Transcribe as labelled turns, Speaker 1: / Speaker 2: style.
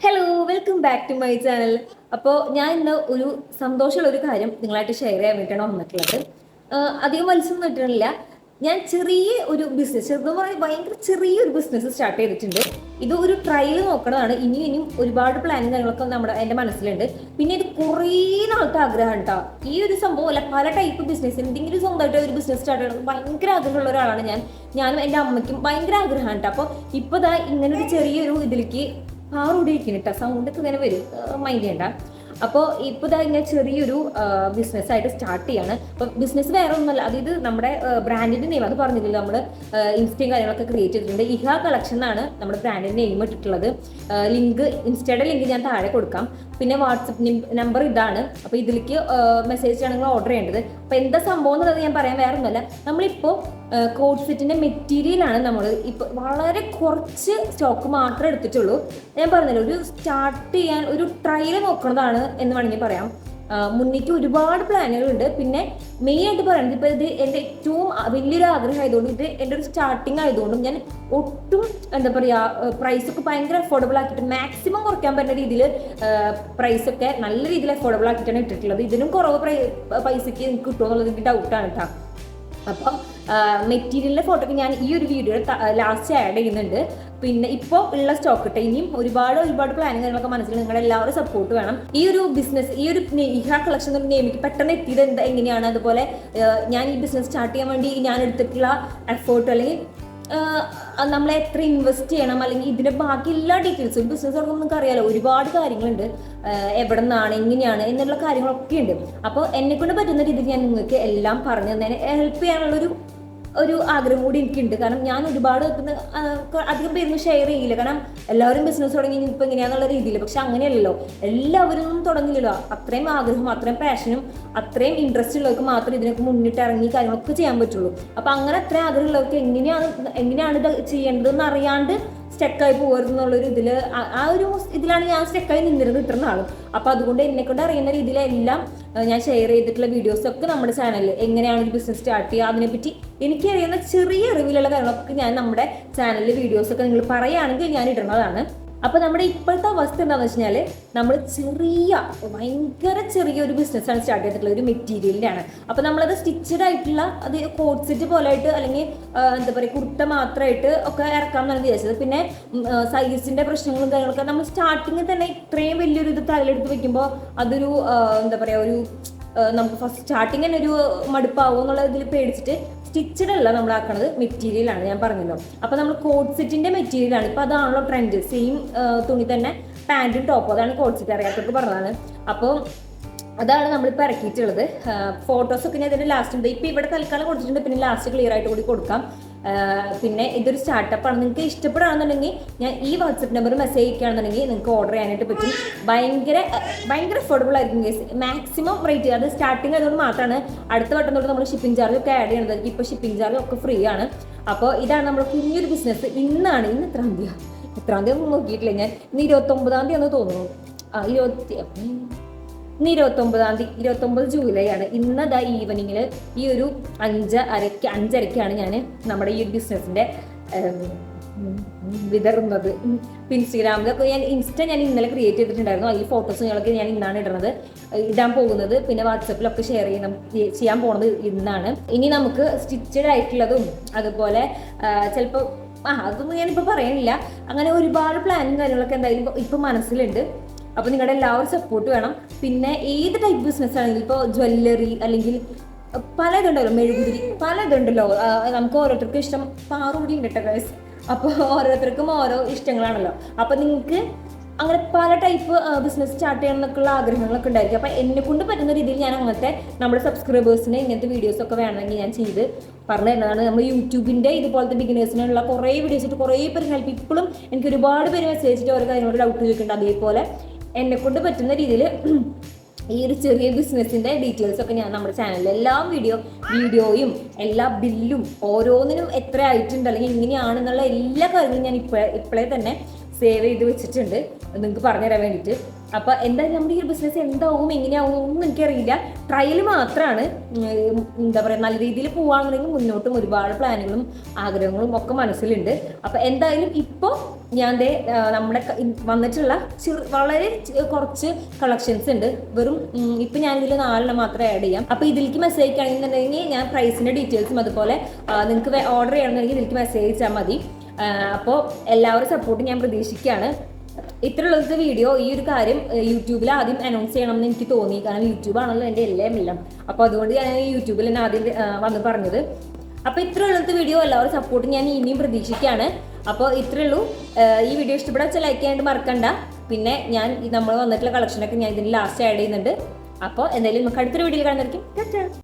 Speaker 1: Hello welcome back to my channel അപ്പോൾ ഞാൻ ഇന്ന് ഒരു സന്തോഷമുള്ള ഒരു കാര്യം നിങ്ങളായിട്ട് ഷെയർ ചെയ്യാൻ വേണ്ടിയിട്ടാണ് വന്നിട്ടുള്ളത്. അധികം മത്സ്യം കിട്ടണില്ല ഞാൻ ചെറിയ ഒരു ബിസിനസ് ചെറുതെന്ന് പറഞ്ഞാൽ ഭയങ്കര ചെറിയൊരു ബിസിനസ് സ്റ്റാർട്ട് ചെയ്തിട്ടുണ്ട്. ഇത് ഒരു ട്രയൽ നോക്കണതാണ്. ഇനിയും ഇനിയും ഒരുപാട് പ്ലാനും കാര്യങ്ങളൊക്കെ നമ്മുടെ എന്റെ മനസ്സിലുണ്ട്. പിന്നെ ഇത് കുറേ നാളത്തെ ആഗ്രഹം കേട്ടോ ഈ ഒരു സംഭവം അല്ല പല ടൈപ്പ് ബിസിനസ് എന്തെങ്കിലും സ്വന്തമായിട്ട് ഒരു ബിസിനസ് സ്റ്റാർട്ട് ചെയ്യണം ഭയങ്കര ആഗ്രഹമുള്ള ഒരാളാണ് ഞാൻ. ഞാനും എന്റെ അമ്മയ്ക്കും ഭയങ്കര ആഗ്രഹമാണ് കേട്ടോ അപ്പോൾ ഇപ്പോൾ ഇങ്ങനെ ഒരു ചെറിയൊരു ഇതിലേക്ക് പാറൂടി ഇരിക്കുന്നു കേട്ടോ സൗണ്ട് ഒക്കെ ഇങ്ങനെ വരും. മൈൻഡ് ചെയ്യണ്ട. അപ്പോൾ ഇപ്പോൾ ഇതാ ഇങ്ങനെ ചെറിയൊരു ബിസിനസ് ആയിട്ട് സ്റ്റാർട്ട് ചെയ്യാണ്. അപ്പോൾ ബിസിനസ് വേറെ ഒന്നുമല്ല. അതായത് നമ്മുടെ ബ്രാൻഡിന്റെ നെയിം അത് പറഞ്ഞില്ല നമ്മൾ ഇൻസ്റ്റയും കാര്യങ്ങളൊക്കെ ക്രിയേറ്റ് ചെയ്തിട്ടുണ്ട്. ഇഹ കളക്ഷൻ എന്നാണ് നമ്മുടെ ബ്രാൻഡിന്റെ നെയിം ഇട്ടിട്ടുള്ളത്. ലിങ്ക് ഇൻസ്റ്റയുടെ ലിങ്ക് ഞാൻ താഴെ കൊടുക്കാം. പിന്നെ വാട്സപ്പ് നമ്പർ ഇതാണ്. അപ്പോൾ ഇതിലേക്ക് മെസ്സേജ് ആണെങ്കിൽ ഓർഡർ ചെയ്യേണ്ടത്. അപ്പോൾ എന്താ സംഭവം എന്നുള്ളത് ഞാൻ പറയാൻ വേറെ ഒന്നുമല്ല നമ്മളിപ്പോൾ കോഡ് സെറ്റിന്റെ മെറ്റീരിയലാണ് നമ്മൾ ഇപ്പോൾ വളരെ കുറച്ച് സ്റ്റോക്ക് മാത്രമേ എടുത്തിട്ടുള്ളൂ. ഞാൻ പറഞ്ഞല്ലോ ഒരു സ്റ്റാർട്ട് ചെയ്യാൻ ഒരു ട്രയൽ നോക്കുന്നതാണ് എന്ന് വേണമെങ്കിൽ പറയാം. മുന്നിട്ട് ഒരുപാട് പ്ലാനുകളുണ്ട്. പിന്നെ മെയിൻ ആയിട്ട് പറയുന്നത് ഇപ്പോൾ ഇത് എന്റെ ഏറ്റവും വലിയൊരു ആഗ്രഹം ആയതുകൊണ്ട് ഇത് എന്റെ ഒരു സ്റ്റാർട്ടിങ് ആയതുകൊണ്ടും ഞാൻ ഒട്ടും എന്താ പറയുക പ്രൈസ് ഒക്കെ ഭയങ്കര അഫോർഡബിൾ ആക്കിയിട്ട് മാക്സിമം കുറയ്ക്കാൻ പറ്റുന്ന രീതിയിൽ പ്രൈസ് ഒക്കെ നല്ല രീതിയിൽ അഫോർഡബിൾ ആക്കിയിട്ടാണ് ഇട്ടിട്ടുള്ളത്. ഇതിനും കുറവ് പ്രൈ പൈസയ്ക്ക് എനിക്ക് കിട്ടുമോ എന്നുള്ളത് എനിക്ക് ഡൗട്ടാണ് കേട്ടോ അപ്പോൾ മെറ്റീരിയലിന്റെ ഫോട്ടോക്ക് ഞാൻ ഈ ഒരു വീഡിയോയിൽ ലാസ്റ്റ് ആഡ് ചെയ്യുന്നുണ്ട്. പിന്നെ ഇപ്പോൾ ഉള്ള സ്റ്റോക്ക് ഇട്ട് ഇനിയും ഒരുപാട് ഒരുപാട് പ്ലാനും കാര്യങ്ങളൊക്കെ മനസ്സിൽ നിങ്ങളുടെ എല്ലാവരും സപ്പോർട്ട് വേണം. ഈ ഒരു ബിസിനസ് ഈ ഒരു ഇഹ കളക്ഷൻ എന്നൊരു എനിക്ക് പെട്ടെന്ന് എത്തിയത് എന്താ എങ്ങനെയാണ്? അതുപോലെ ഞാൻ ഈ ബിസിനസ് സ്റ്റാർട്ട് ചെയ്യാൻ വേണ്ടി ഞാൻ എടുത്തിട്ടുള്ള എഫേർട്ട് അല്ലെങ്കിൽ നമ്മൾ എത്ര ഇൻവെസ്റ്റ് ചെയ്യണം അല്ലെങ്കിൽ ഇതിന്റെ ബാക്കി എല്ലാ ഡീറ്റെയിൽസും ബിസിനസ് തുടങ്ങുമ്പോൾ നമുക്ക് അറിയാലോ ഒരുപാട് കാര്യങ്ങളുണ്ട്. എവിടെ നിന്നാണ് എങ്ങനെയാണ് എന്നുള്ള കാര്യങ്ങളൊക്കെ ഉണ്ട്. അപ്പോൾ എന്നെ കൊണ്ട് പറ്റുന്ന രീതിയിൽ ഞാൻ നിങ്ങൾക്ക് എല്ലാം പറഞ്ഞു തന്നെ ഹെൽപ്പ് ചെയ്യാനുള്ളൊരു ഒരു ആഗ്രഹം കൂടി എനിക്കുണ്ട്. കാരണം ഞാൻ ഒരുപാട് ആ, അധികം പേരൊന്നും ഷെയർ ചെയ്യില്ല. കാരണം എല്ലാവരും ബിസിനസ് തുടങ്ങി ഇപ്പം എങ്ങനെയാണെന്നുള്ള രീതിയിൽ പക്ഷെ അങ്ങനെയല്ലല്ലോ. എല്ലാവരും തുടങ്ങില്ലല്ലോ. അത്രയും ആഗ്രഹം അത്രയും പാഷനും അത്രയും ഇൻട്രസ്റ്റ് ഉള്ളവർക്ക് മാത്രമേ ഇതിനൊക്കെ മുന്നിട്ട് ഇറങ്ങി കാര്യങ്ങളൊക്കെ ചെയ്യാൻ പറ്റുള്ളൂ. അപ്പം അങ്ങനെ അത്രയും ആഗ്രഹമുള്ളവർക്ക് എങ്ങനെയാണ് എങ്ങനെയാണ് ഇത് ചെയ്യേണ്ടതെന്ന് അറിയാണ്ട് സ്റ്റക്കായി പോകരുതെന്നുള്ളൊരു ഇതിൽ ആ ഒരു ഇതിലാണ് ഞാൻ സ്റ്റക്കായി നിന്നിരുന്നത് ഇത്ര നാളും. അപ്പോൾ അതുകൊണ്ട് എന്നെക്കൊണ്ട് അറിയുന്ന രീതിയിലെല്ലാം ഞാൻ ഷെയർ ചെയ്തിട്ടുള്ള വീഡിയോസ് ഒക്കെ നമ്മുടെ ചാനലിൽ എങ്ങനെയാണ് ഒരു ബിസിനസ് സ്റ്റാർട്ട് ചെയ്യുക അതിനെപ്പറ്റി എനിക്കറിയുന്ന ചെറിയ അറിവിലുള്ള കാര്യങ്ങളൊക്കെ ഞാൻ നമ്മുടെ ചാനലിൽ വീഡിയോസൊക്കെ നിങ്ങൾ പറയുകയാണെങ്കിൽ ഞാൻ ഇടുന്നതാണ്. അപ്പോൾ നമ്മുടെ ഇപ്പോഴത്തെ അവസ്ഥ എന്താണെന്ന് വെച്ച് നമ്മൾ ചെറിയ ഭയങ്കര ചെറിയ ഒരു ബിസിനസ്സാണ് സ്റ്റാർട്ട് ചെയ്തിട്ടുള്ള ഒരു മെറ്റീരിയലിന്റെ ആണ് അപ്പോൾ നമ്മളത് സ്റ്റിച്ചഡ് ആയിട്ടുള്ള അത് കോട്ട് സെറ്റ് പോലെ ആയിട്ട് അല്ലെങ്കിൽ എന്താ പറയുക കുർത്ത മാത്രമായിട്ട് ഒക്കെ ഇറക്കാമെന്നാണ് വിചാരിച്ചത്. പിന്നെ സൈസിന്റെ പ്രശ്നങ്ങളും കാര്യങ്ങളൊക്കെ നമ്മൾ സ്റ്റാർട്ടിങ്ങിൽ തന്നെ ഇത്രയും വലിയൊരു ഇത് തലയിലെടുത്ത് വെക്കുമ്പോൾ അതൊരു എന്താ പറയുക ഒരു നമുക്ക് ഫസ്റ്റ് സ്റ്റാർട്ടിങ് തന്നെ ഒരു മടുപ്പാവും എന്നുള്ള ഇതിൽ പേടിച്ചിട്ട് സ്റ്റിച്ചഡ് അല്ല നമ്മൾ ആക്കണത് മെറ്റീരിയലാണ് ഞാൻ പറഞ്ഞല്ലോ. അപ്പോൾ നമ്മൾ കോഡ് സെറ്റിന്റെ മെറ്റീരിയലാണ് ഇപ്പോൾ അതാണല്ലോ ട്രെൻഡ് സെയിം തുണി തന്നെ പാന്റും ടോപ്പും അതാണ് കോഡ് സെറ്റ് അറിയാത്തവർക്ക് പറഞ്ഞതാണ്. അപ്പോൾ അതാണ് നമ്മളിപ്പോൾ ഇറക്കിയിട്ടുള്ളത്. ഫോട്ടോസ് ഒക്കെ ഞാൻ ഇതിന്റെ ലാസ്റ്റ് ഉണ്ട് ഇപ്പോൾ ഇവിടെ തൽക്കാലം കൊടുത്തിട്ടുണ്ട്. പിന്നെ ലാസ്റ്റ് ക്ലിയർ ആയിട്ട് കൂടി കൊടുക്കാം. പിന്നെ ഇതൊരു സ്റ്റാർട്ടപ്പ് ആണ്. നിങ്ങൾക്ക് ഇഷ്ടപ്പെടുകയാണെന്നുണ്ടെങ്കിൽ ഞാൻ ഈ വാട്സപ്പ് നമ്പർ മെസ്സേജ് അയക്കുകയാണെന്നുണ്ടെങ്കിൽ നിങ്ങൾക്ക് ഓർഡർ ചെയ്യാനായിട്ട് പറ്റും. ഭയങ്കര ഭയങ്കര അഫോർഡബിൾ ആയിരിക്കും കേസ് മാക്സിമം റേറ്റ് അത് സ്റ്റാർട്ടിങ് ആയതുകൊണ്ട് മാത്രമാണ് അടുത്ത വട്ടം തൊട്ട് നമ്മൾ ഷിപ്പിംഗ് ചാർജ് ഒക്കെ ആഡ് ചെയ്യണത്. ഇപ്പോൾ ഷിപ്പിംഗ് ചാർജ് ഒക്കെ ഫ്രീ ആണ്. അപ്പോൾ ഇതാണ് നമ്മുടെ കുഞ്ഞൊരു ബിസിനസ് ഇന്നാണ് ഇന്ന് എത്രാം തീയതി? എത്രാം തീയതി ഒന്നും നോക്കിയിട്ടില്ല ഞാൻ. ഇന്ന് ഇരുപത്തൊമ്പതാം തീയതി എന്ന് തോന്നുന്നു. ആ ഇരുപത്തി ഇന്ന് ഇരുപത്തൊമ്പതാം തീയതി ഇരുപത്തൊമ്പത് ജൂലൈ ആണ്. ഇന്നതാ ഈവനിങ്ങിൽ ഈ ഒരു അഞ്ച് അരയ്ക്ക് അഞ്ചരയ്ക്കാണ് ഞാൻ നമ്മുടെ ഈ ഒരു ബിസിനസ്സിന്റെ വിതറുന്നത്. ഇൻസ്റ്റഗ്രാമിലൊക്കെ ഞാൻ ഇൻസ്റ്റ ഞാൻ ഇന്നലെ ക്രിയേറ്റ് ചെയ്തിട്ടുണ്ടായിരുന്നു. അതിൽ ഫോട്ടോസുകളൊക്കെ ഞാൻ ഇന്നാണ് ഇടുന്നത് ഇടാൻ പോകുന്നത്. പിന്നെ വാട്സപ്പിലൊക്കെ ഷെയർ ചെയ്യണം ചെയ്യാൻ പോകുന്നത് ഇന്നാണ്. ഇനി നമുക്ക് സ്റ്റിച്ചഡ് ആയിട്ടുള്ളതും അതുപോലെ ചിലപ്പോൾ ആ അതൊന്നും ഞാനിപ്പോൾ പറയണില്ല. അങ്ങനെ ഒരുപാട് പ്ലാനും കാര്യങ്ങളൊക്കെ എന്തായാലും ഇപ്പൊ മനസ്സിലുണ്ട്. അപ്പോൾ നിങ്ങളുടെ എല്ലാവരും സപ്പോർട്ട് വേണം. പിന്നെ ഏത് ടൈപ്പ് ബിസിനസ് ആണെങ്കിലും ഇപ്പോൾ ജ്വല്ലറി അല്ലെങ്കിൽ പല ഇതുണ്ടല്ലോ മെഴുകുതിരി പല ഇതുണ്ടല്ലോ നമുക്ക് ഓരോരുത്തർക്കും ഇഷ്ടം പാറുകൂടി ഉണ്ട് കേട്ടോ ഗൈസ് അപ്പോൾ ഓരോരുത്തർക്കും ഓരോ ഇഷ്ടങ്ങളാണല്ലോ. അപ്പോൾ നിങ്ങൾക്ക് അങ്ങനെ പല ടൈപ്പ് ബിസിനസ് സ്റ്റാർട്ട് ചെയ്യണം എന്നൊക്കെയുള്ള ആഗ്രഹങ്ങളൊക്കെ ഉണ്ടായിരിക്കും. അപ്പോൾ എന്നെ കൊണ്ട് പറ്റുന്ന രീതിയിൽ ഞാൻ അങ്ങനത്തെ നമ്മുടെ സബ്സ്ക്രൈബേഴ്സിന് ഇങ്ങനത്തെ വീഡിയോസ് ഒക്കെ വേണമെങ്കിൽ ഞാൻ ചെയ്ത് പറഞ്ഞു തരുന്നതാണ്. നമ്മൾ യൂട്യൂബിന്റെ ഇതുപോലത്തെ ബിഗിനേഴ്സിനുള്ള കുറേ വീഡിയോസ് ഇട്ട് കുറേ പേര് ഹെൽപ്പ് ഇപ്പോഴും എനിക്ക് ഒരുപാട് പേര് മെസ്സേജ് ഓരോ കാര്യങ്ങളോട് ഡൗട്ട് ചോദിക്കുന്നുണ്ട്. അതേപോലെ എന്നെ കൊണ്ട് പറ്റുന്ന രീതിയിൽ ഈ ഒരു ചെറിയ ബിസിനസ്സിന്റെ ഡീറ്റെയിൽസ് ഒക്കെ ഞാൻ നമ്മുടെ ചാനലിൽ എല്ലാ വീഡിയോ വീഡിയോയും എല്ലാ ബില്ലും ഓരോന്നിനും എത്ര ആയിട്ടുണ്ട് അല്ലെങ്കിൽ ഇങ്ങനെയാണെന്നുള്ള എല്ലാ കാര്യങ്ങളും ഞാൻ ഇപ്പോഴേ ഇപ്പോഴേ തന്നെ സേവ് ചെയ്ത് വെച്ചിട്ടുണ്ട്. നിങ്ങൾക്ക് പറഞ്ഞുതരാൻ വേണ്ടിയിട്ട്. അപ്പോൾ എന്തായാലും നമ്മുടെ ഈ ഒരു ബിസിനസ് എന്താവും എങ്ങനെയാവും ഒന്നും എനിക്കറിയില്ല. ട്രയൽ മാത്രമാണ് എന്താ പറയുക നല്ല രീതിയിൽ പോവാണെന്നുണ്ടെങ്കിൽ മുന്നോട്ടും ഒരുപാട് പ്ലാനുകളും ആഗ്രഹങ്ങളും ഒക്കെ മനസ്സിലുണ്ട്. അപ്പോൾ എന്തായാലും ഇപ്പോൾ ഞാൻ ദേ നമ്മുടെ വന്നിട്ടുള്ള ചെറു വളരെ കുറച്ച് കളക്ഷൻസ് ഉണ്ട്. വെറും ഇപ്പം ഞാനിതിൽ നാലെണ്ണം മാത്രമേ ആഡ് ചെയ്യാം. അപ്പോൾ ഇതിലേക്ക് മെസ്സേജ് അയക്കുകയാണെന്നുണ്ടെങ്കിൽ ഞാൻ പ്രൈസിന്റെ ഡീറ്റെയിൽസും അതുപോലെ നിങ്ങൾക്ക് ഓർഡർ ചെയ്യണമെന്നുണ്ടെങ്കിൽ ഇതിലേക്ക് മെസ്സേജ് അയച്ചാൽ മതി. അപ്പോൾ എല്ലാവരും സപ്പോർട്ട് ഞാൻ പ്രതീക്ഷിക്കുകയാണ്. ഇത്രയുള്ളത്തെ വീഡിയോ ഈ ഒരു കാര്യം യൂട്യൂബിൽ ആദ്യം അനൗൺസ് ചെയ്യണം എന്ന് എനിക്ക് തോന്നി. കാരണം യൂട്യൂബ് ആണല്ലോ എന്റെ എല്ലാം എല്ലാം. അപ്പോൾ അതുകൊണ്ട് ഞാൻ യൂട്യൂബിൽ തന്നെ ആദ്യം വന്ന് പറഞ്ഞത്. അപ്പോൾ ഇത്രയുള്ളത്തെ വീഡിയോ എല്ലാവരും സപ്പോർട്ട് ഞാൻ ഇനിയും പ്രതീക്ഷിക്കുകയാണ്. അപ്പോൾ ഇത്രയേ ഉള്ളൂ ഈ വീഡിയോ ഇഷ്ടപ്പെടാൻ വെച്ചാൽ ലൈക്ക് ചെയ്യാണ്ട് മറക്കണ്ട. പിന്നെ ഞാൻ നമ്മൾ വന്നിട്ടുള്ള കളക്ഷനൊക്കെ ഞാൻ ഇതിന് ലാസ്റ്റ് ആഡ് ചെയ്യുന്നുണ്ട്. അപ്പോൾ എന്തായാലും നമുക്ക് അടുത്തൊരു വീഡിയോയിൽ കാണുന്നതായിരിക്കും.